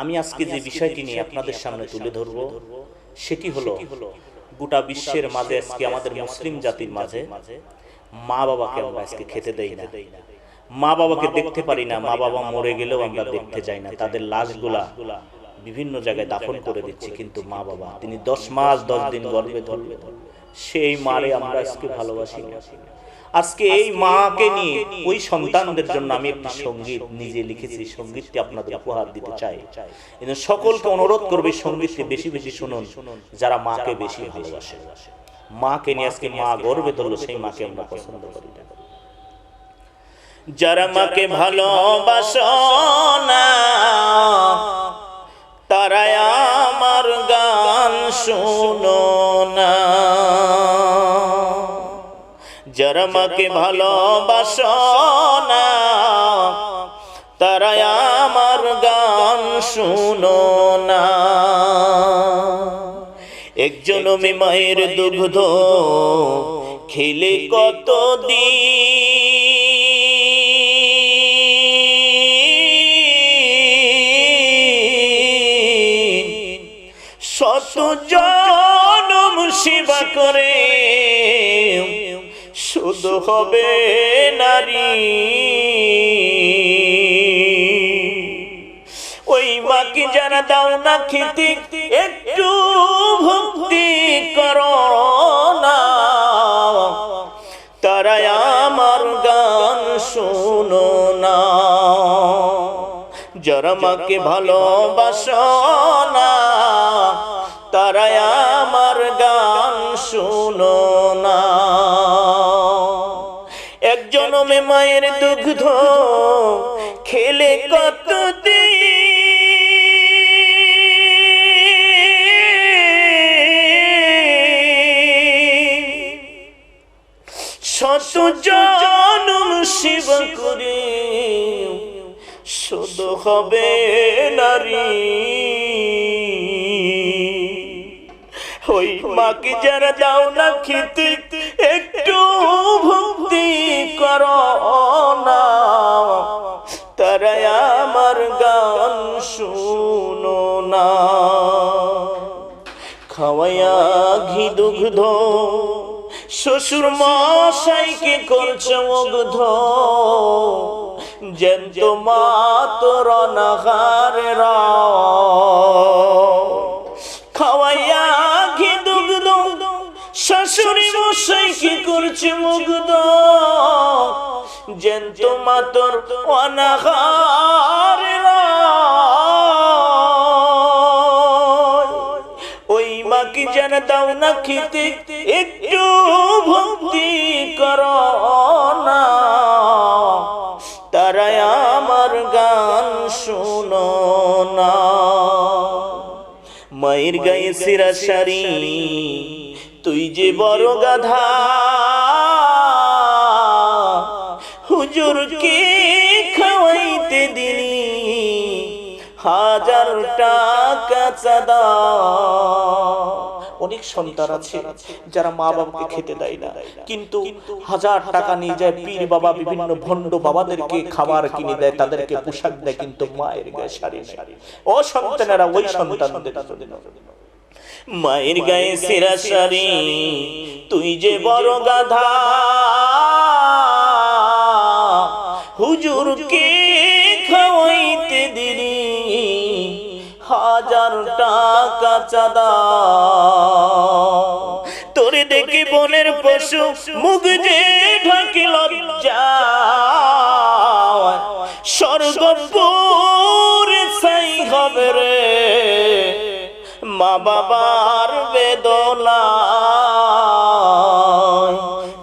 আমি আজকে যে বিষয়টি নিয়ে আপনাদের সামনে তুলে ধরব, সেটি হলো গোটা বিশ্বের মাঝে আজকে আমাদের মুসলিম জাতির মাঝে মা বাবাকে আমরা আজকে খেতে দেই না। মা বাবাকে দেখতে পারি না মা বাবা মরে গেলেও আমরা দেখতে যাই না, তাদের লাশগুলা বিভিন্ন জায়গায় দাফন করে দিচ্ছি কিন্তু মা বাবা। তিনি দশ মাস দশ দিন গর্ভে ধরবে সেই মারে আমরা আজকে ভালোবাসি আজকে এই মাকে নিয়ে ওই সন্তানদের জন্য আমি একটি সংগীত নিজে লিখেছি সঙ্গীতটি আপনাদের উপহার দিতে চাই। সকলকে অনুরোধ করবে সঙ্গীতটি বেশি বেশি শুনুন যারা মাকে বেশি ভালোবাসে। মাকে নিয়ে আজকে মা গর্বে ধরলো সেই মাকে আমরা পছন্দ করি। না যারা মাকে ভালোবাসো না তারা আমার গান শুনো না। যারা মাকে ভালোবাসো না তারা আমার গান শুনো না। একজন মায়ের দুগ্ধ খেলে কত দিন জনম সেবা করে। শুধু হবে নারী। ওই মাকে যারা দাও না খেতে, একটু ভক্তি করো না। তারা আমার গান শোনো না। যারা মাকে ভালোবাসো না তারা আমার গান শুনো না। একজন মে মায়ের দুগ্ধ খেলে কত জনম শিব করে, শুধু হবে নারী। ওই মাকে যারা দাও না খেতে একটু ভক্তি করো না। তারা আমার গান শুনো না। খাওয়াইয়া ঘি দুগ্ধ, শ্বশুর মশাইকে করছে মুগ্ধ? জন্ত মা তোর নাহারের খাওয়াইয়া শাশুড়ি মশাই কি করছে মুগ্ধ? জন্ত মা তোর অনাহার ওই মাকে যেন দাও না খেতে, একটু ভক্তি কর না। আমার গান শুনো না। মায়ের গায়ে সিরা সারি তুই যে বড় গাধা, হুজুর কে খাওয়াইতে দিলি? হাজার টাকা চাঁদা। অনেক সন্তান আছে যারা মা বাবাকে খেতে দেয় না। কিন্তু হাজার টাকা নিয়ে যায় পীর বাবা, বিভিন্ন ভণ্ড বাবাদেরকে খাবার কিনে দেয়, তাদেরকে পোশাক দেয়, কিন্তু মায়ের গায়ে শাড়ি ও সন্তানেরা ওই সন্তানদের মায়ের গায়ে সেরা শাড়ি তুই যে বড় গাধা হুজুরকে খাওয়াইতে দিলি? হাজার টাকা চাঁদা। তোরে দেখে বনের পশু মুখ যে ঢাকি লজ্জা। বাবার বেদনা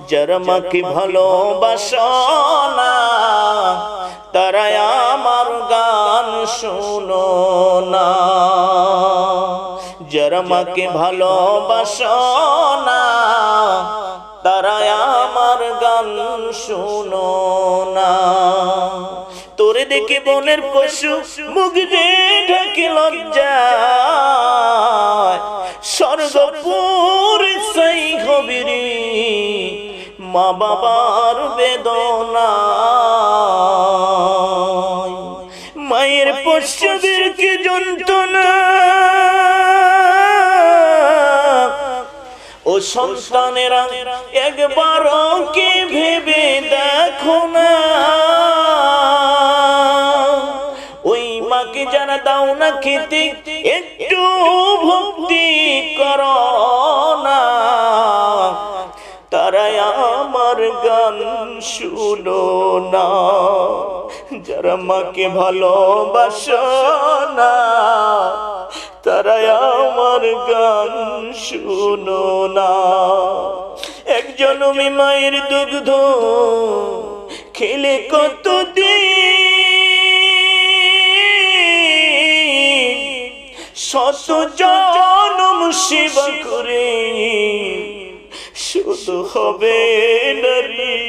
যারা মাকে ভালোবাসো না তারা আমার গান শুনো না যারা মাকে ভালোবাসো না তারা আমার গান শুনো তোরে দেখে বনের পশু মুখ যে ঢাকে লজ্জা। স্বর্গপুর সেই হবিরি মা বাবার বেদনা। মায়ের পোষ্যদের কি যন্ত্রণা। ও সন্তানেরা একবারও কি ভেবে দেখো না। না একটু ভক্তি করো না। তারাই আমার গান শুনো না। যারা মাকে ভালোবাসো না, তারাই আমার গান শুনো না। একজন মায়ের দুগ্ধ খেলে কত শত জনম সেবা করে। শুধু হবে নারী।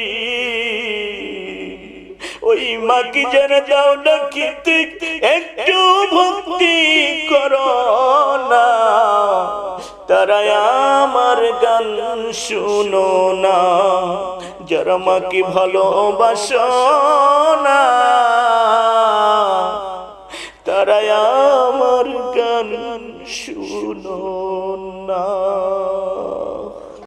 ওই মাকে যারা দাও না খেতে, একটু ভক্তি করো না। তারা আমার গান শুনো না। যারা মাকে ভালোবাসো না। তারা আমার গান শুনো না।